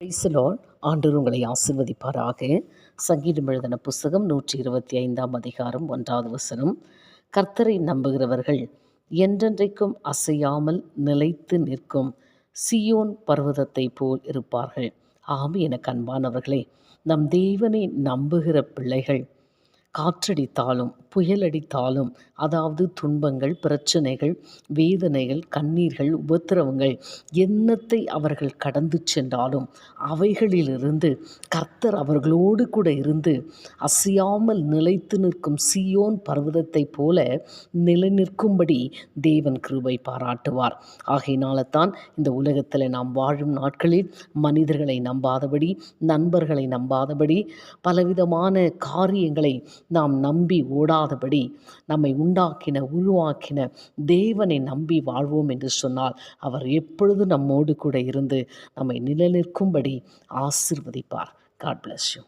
பிரைசலால் ஆண்டவர் உங்களை ஆசிர்வதிப்பாராக. சங்கீதம் எழுதின புஸ்தகம் நூற்றி இருபத்தி ஐந்தாம் அதிகாரம் ஒன்றாவது வசனம். கர்த்தரை நம்புகிறவர்கள் என்றென்றைக்கும் அசையாமல் நிலைத்து நிற்கும் சியோன் பர்வதத்தை போல் இருப்பார்கள். ஆம் என கண்பானவர்களே நம் தேவனை நம்புகிற பிள்ளைகள் காற்றடித்தாலும் புயலடித்தாலும் அதாவது துன்பங்கள் பிரச்சனைகள் வேதனைகள் கண்ணீர்கள் உபத்திரவங்கள் என்னத்தை அவர்கள் கடந்து சென்றாலும் அவைகளிலிருந்து கர்த்தர் அவர்களோடு கூட இருந்து அசையாமல் நிலைத்து நிற்கும் சியோன் பர்வதத்தை போல நிலை நிற்கும்படி தேவன் கிருபை பாராட்டுவார். ஆகையினால தான் இந்த உலகத்தில் நாம் வாழும் நாட்களில் மனிதர்களை நம்பாதபடி நண்பர்களை நம்பாதபடி பலவிதமான காரியங்களை நாம் நம்பி இல்லாதபடி நம்மை உண்டாக்கின உருவாக்கின தேவனை நம்பி வாழ்வோம் என்று சொன்னால் அவர் எப்பொழுது நம்மோடு கூட இருந்து நம்மை நிலநிற்கும்படி ஆசிர்வதிப்பார். God bless you